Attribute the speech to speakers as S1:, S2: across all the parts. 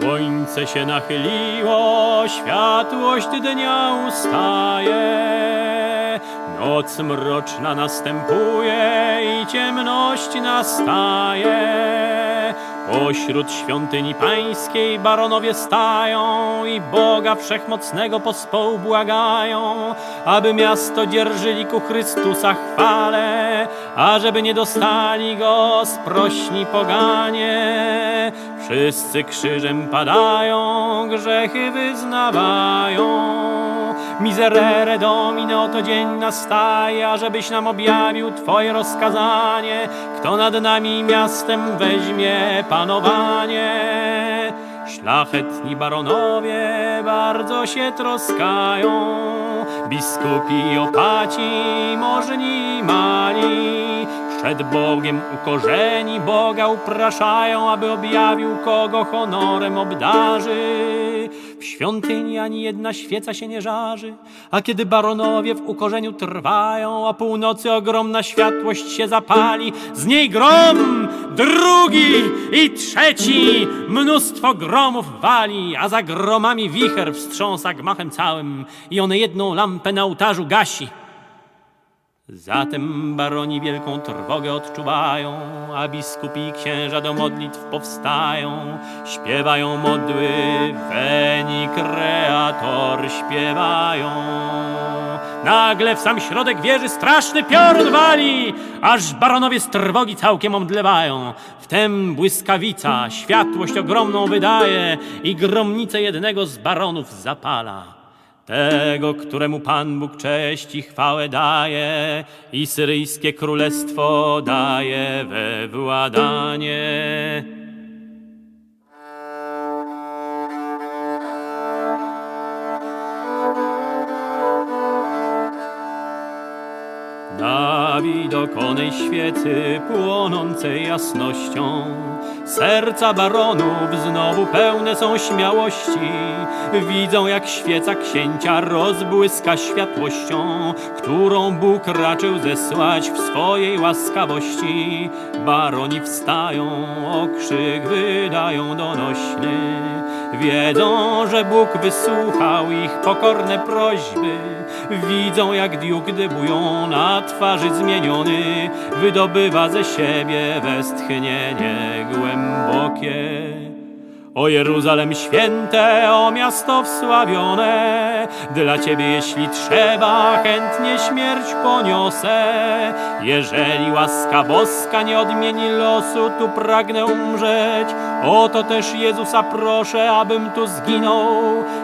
S1: Słońce się nachyliło, światłość dnia ustaje. Noc mroczna następuje i ciemność nastaje. Pośród świątyni pańskiej baronowie stają i Boga Wszechmocnego pospołu błagają, aby miasto dzierżyli ku Chrystusa chwale, ażeby nie dostali go sprośni poganie. Wszyscy krzyżem padają, grzechy wyznawają. Miserere Domine, oto dzień nastaje, ażebyś nam objawił Twoje rozkazanie. Kto nad nami miastem weźmie panowanie? Szlachetni baronowie bardzo się troskają, biskupi opaci, możni mali. Przed Bogiem ukorzeni Boga upraszają, aby objawił kogo honorem obdarzy. W świątyni ani jedna świeca się nie żarzy, a kiedy baronowie w ukorzeniu trwają, a północy ogromna światłość się zapali, z niej grom, drugi i trzeci, mnóstwo gromów wali, a za gromami wicher wstrząsa gmachem całym i one jedną lampę na ołtarzu gasi. Zatem baroni wielką trwogę odczuwają, a biskupi i księża do modlitw powstają. Śpiewają modły, Veni Creator śpiewają. Nagle w sam środek wieży straszny piorun wali, aż baronowie z trwogi całkiem omdlewają. Wtem błyskawica światłość ogromną wydaje i gromnicę jednego z baronów zapala. Tego, któremu Pan Bóg cześć i chwałę daje i syryjskie królestwo daje we władanie. Na widok onej świecy płonącej jasnością. Serca baronów znowu pełne są śmiałości. Widzą jak świeca księcia rozbłyska światłością Którą Bóg raczył zesłać w swojej łaskawości. Baroni wstają, okrzyk wydają donośny Wiedzą, że Bóg wysłuchał ich pokorne prośby. Widzą jak diuk dybują na twarzy zmieniony. Wydobywa ze siebie westchnienie głębokie o Jeruzalem święte, o miasto wsławione, dla Ciebie jeśli trzeba, chętnie śmierć poniosę. Jeżeli łaska boska nie odmieni losu, tu pragnę umrzeć. Oto też Jezusa proszę, abym tu zginął,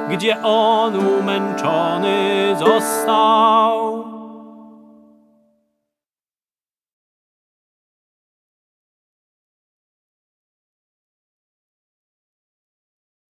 S1: gdzie On umęczony został.